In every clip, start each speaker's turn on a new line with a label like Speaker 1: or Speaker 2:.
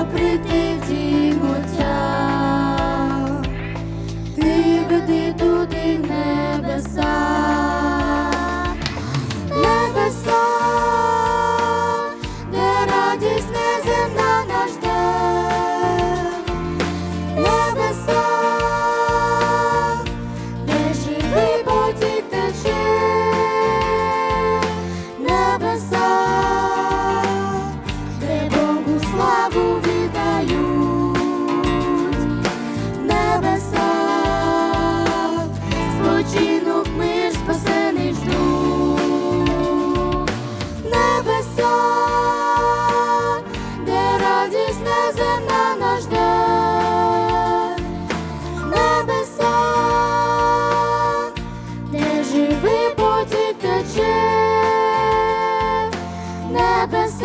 Speaker 1: хочу я прийти Небеса,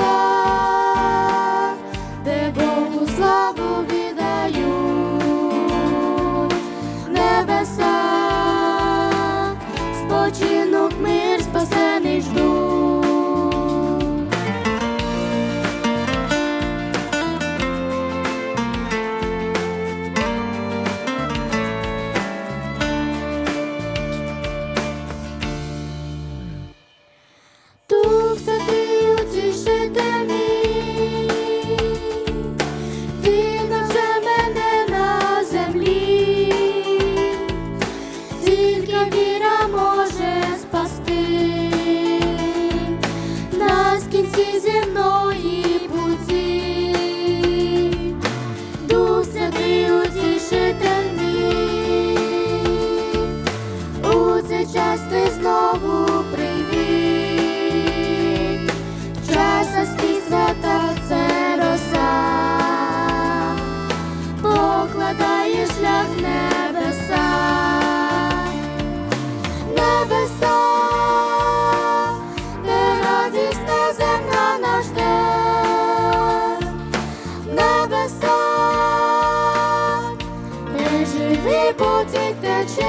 Speaker 1: тече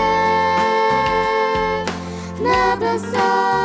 Speaker 1: в небеса.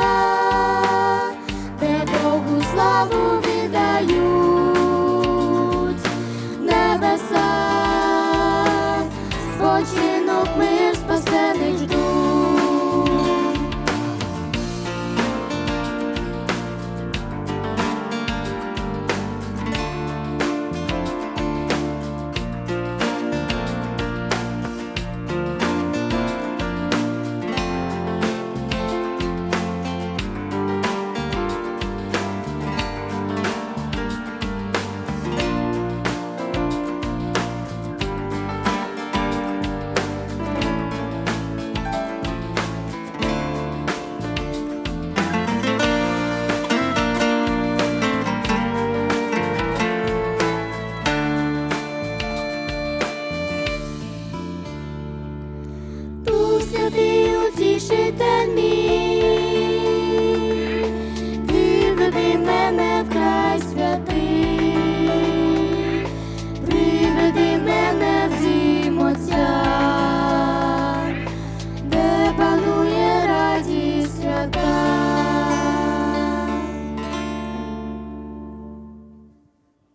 Speaker 1: to be